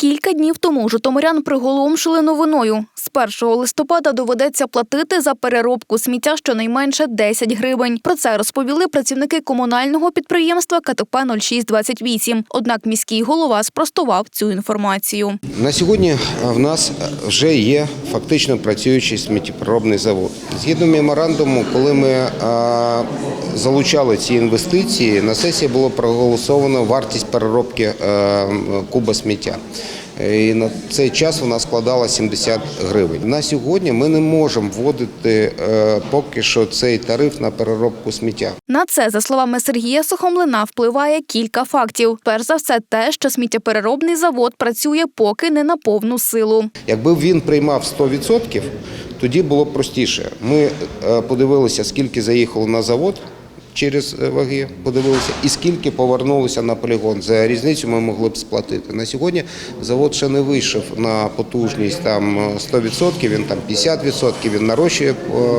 Кілька днів тому житомирян приголомшили новиною. З 1 листопада доведеться платити за переробку сміття щонайменше 10 гривень. Про це розповіли працівники комунального підприємства КТП 0628. Однак міський голова спростував цю інформацію. На сьогодні в нас вже є фактично працюючий сміттєпроробний завод. Згідно меморандуму, коли ми е, залучали ці інвестиції, на сесії було проголосовано вартість переробки е, куба сміття. І на цей час вона складала 70 гривень. На сьогодні ми не можемо вводити е, поки що цей тариф на переробку сміття. На це, за словами Сергія Сухомлина, впливає кілька фактів. Перш за все, те, що сміттєпереробний завод працює поки не на повну силу. Якби він приймав 100%, тоді було б простіше. Ми е, подивилися, скільки заїхало на завод через е, ваги, подивилися, і скільки повернулося на полігон. За різницю ми могли б сплатити. На сьогодні завод ще не вийшов на потужність там е, 100%, він там 50%, він нарощує е,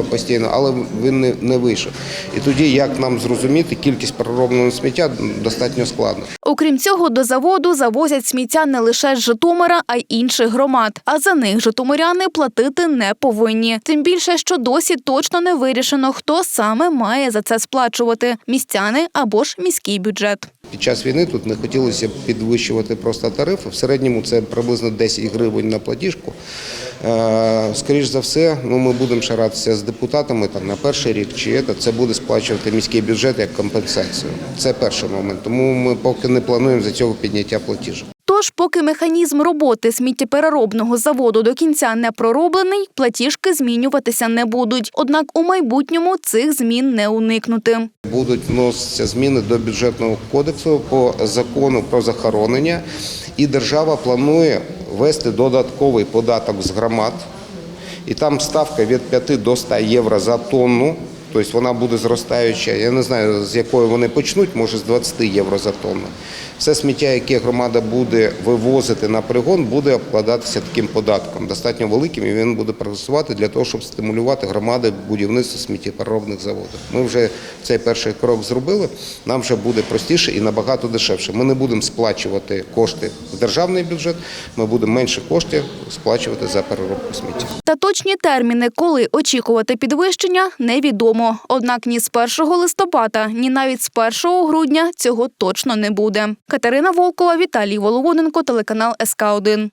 постійно, але він не, не вийшов. І тоді, як нам зрозуміти, кількість переробленого сміття достатньо складно. Окрім цього, до заводу завозять сміття не лише з Житомира, а й інших громад. А за них житомиряни платити не повинні. Тим більше, що досі точно не вирішено, хто саме має за це сплачувати містяни або ж міський бюджет. Під час війни тут не хотілося підвищувати просто тарифи. В середньому це приблизно 10 гривень на платіжку. Е, Скоріш за все, ну ми будемо шаратися з депутатами там на перший рік чи це буде сплачувати міський бюджет як компенсацію. Це перший момент. Тому ми поки не плануємо за цього підняття платіжок. Тож, поки механізм роботи сміттєпереробного заводу до кінця не пророблений, платіжки змінюватися не будуть. Однак у майбутньому цих змін не уникнути. Будуть вноситися зміни до бюджетного кодексу по закону про захоронення, і держава планує ввести додатковий податок з громад. І там ставка від 5 до 100 євро за тонну. Тобто вона буде зростаюча. Я не знаю, з якої вони почнуть, може з 20 євро за тонну. Все сміття, яке громада буде вивозити на полігон, буде обкладатися таким податком, достатньо великим, і він буде працювати для того, щоб стимулювати громади будівництва сміттєпереробних заводів. Ми вже цей перший крок зробили. Нам вже буде простіше і набагато дешевше. Ми не будемо сплачувати кошти в державний бюджет, ми будемо менше коштів сплачувати за переробку сміття. Та точні терміни, коли очікувати підвищення, невідомо. Однак ні з 1 листопада, ні навіть з 1 грудня цього точно не буде. Катерина Волкова, Віталій Воловоденко, телеканал СК 1